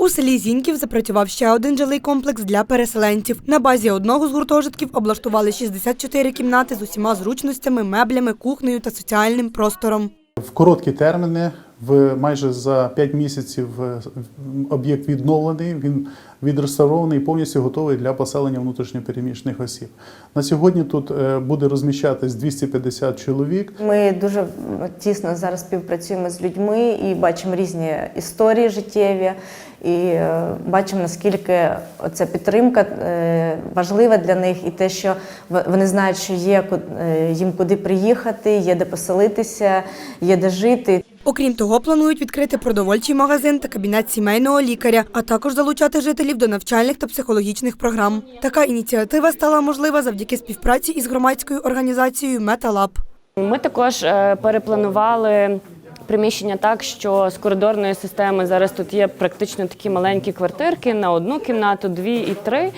У селі Зіньків запрацював ще один жилий комплекс для переселенців. На базі одного з гуртожитків облаштували 64 кімнати з усіма зручностями, меблями, кухнею та соціальним простором. В короткі терміни, в майже за 5 місяців е, об'єкт відновлений, він відреставрований і повністю готовий для поселення внутрішньопереміщених осіб. На сьогодні тут е, буде розміщатись 250 чоловік. Ми дуже тісно зараз співпрацюємо з людьми і бачимо різні історії життєві, і е, бачимо, наскільки ця підтримка важлива для них, і те, що вони знають, що є їм куди приїхати, є де поселитися, є де жити. Окрім того, планують відкрити продовольчий магазин та кабінет сімейного лікаря, а також залучати жителів до навчальних та психологічних програм. Така ініціатива стала можлива завдяки співпраці із громадською організацією Металаб. Ми також е, перепланували приміщення так, що з коридорної системи зараз тут є практично такі маленькі квартирки на одну кімнату, дві і три.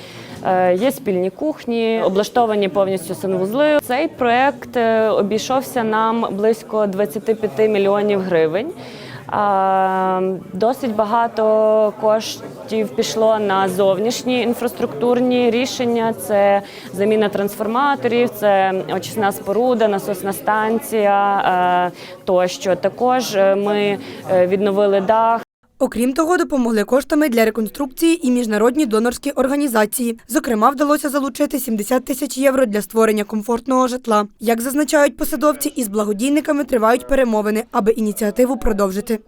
Е, Є спільні кухні, облаштовані повністю санвузли. Цей проект е, обійшовся нам близько 25 мільйонів гривень. Досить багато коштів пішло на зовнішні інфраструктурні рішення. Це заміна трансформаторів, це очисна споруда, насосна станція е, тощо. Також ми відновили дах. Окрім того, допомогли коштами для реконструкції і міжнародні донорські організації. Зокрема, вдалося залучити 70 тисяч євро для створення комфортного житла. Як зазначають посадовці, із благодійниками тривають перемовини, аби ініціативу продовжити.